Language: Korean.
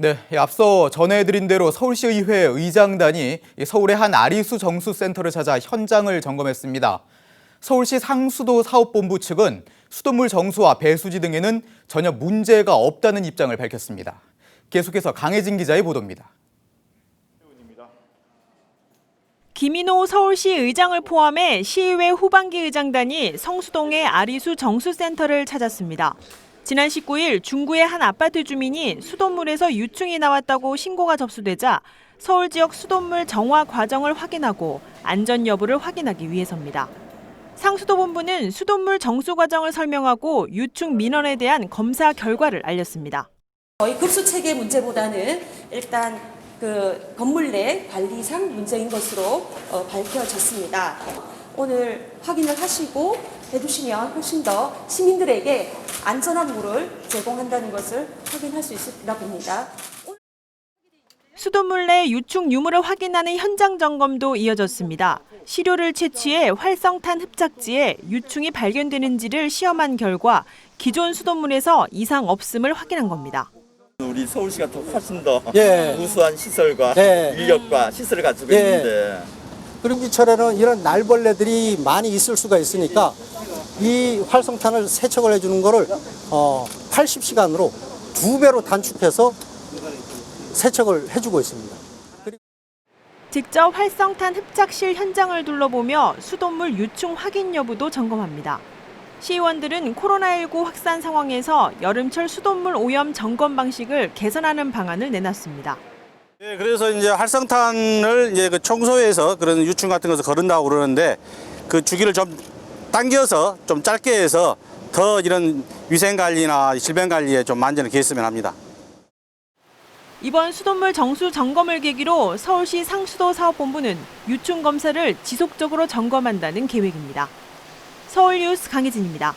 네, 앞서 전해드린 대로 서울시의회 의장단이 서울의 한 아리수 정수센터를 찾아 현장을 점검했습니다. 서울시 상수도 사업본부 측은 수돗물 정수와 배수지 등에는 전혀 문제가 없다는 입장을 밝혔습니다. 계속해서 강혜진 기자의 보도입니다. 김인호 서울시 의장을 포함해 시의회 후반기 의장단이 성수동의 아리수 정수센터를 찾았습니다. 지난 19일 중구의 한 아파트 주민이 수돗물에서 유충이 나왔다고 신고가 접수되자 서울 지역 수돗물 정화 과정을 확인하고 안전 여부를 확인하기 위해서입니다. 상수도 본부는 수돗물 정수 과정을 설명하고 유충 민원에 대한 검사 결과를 알렸습니다. 거의 급수 체계 문제보다는 일단 그 건물 내 관리상 문제인 것으로 어, 밝혀졌습니다. 오늘 확인을 하시고 해주시면 훨씬 더 시민들에게 안전한 물을 제공한다는 것을 확인할 수 있으리라 봅니다. 수돗물 내 유충 유무를 확인하는 현장 점검도 이어졌습니다. 시료를 채취해 활성탄 흡착지에 유충이 발견되는지를 시험한 결과 기존 수돗물에서 이상 없음을 확인한 겁니다. 우리 서울시가 더 훨씬 더 예. 우수한 시설과 예. 인력과 시설을 가지고 예. 있는데 그림비철에는 이런 날벌레들이 많이 있을 수가 있으니까 이 활성탄을 세척을 해주는 거를 어, 80시간으로 두 배로 단축해서 세척을 해주고 있습니다. 직접 활성탄 흡착실 현장을 둘러보며 수돗물 유충 확인 여부도 점검합니다. 시의원들은 코로나19 확산 상황에서 여름철 수돗물 오염 점검 방식을 개선하는 방안을 내놨습니다. 네, 그래서 이제 활성탄을 이제 그 청소해서 그런 유충 같은 것을 거른다고 그러는데 그 주기를 좀 당겨서 좀 짧게 해서 더 이런 위생 관리나 질병 관리에 좀 만전을 기했으면 합니다. 이번 수돗물 정수 점검을 계기로 서울시 상수도 사업본부는 유충 검사를 지속적으로 점검한다는 계획입니다. 서울뉴스 강혜진입니다.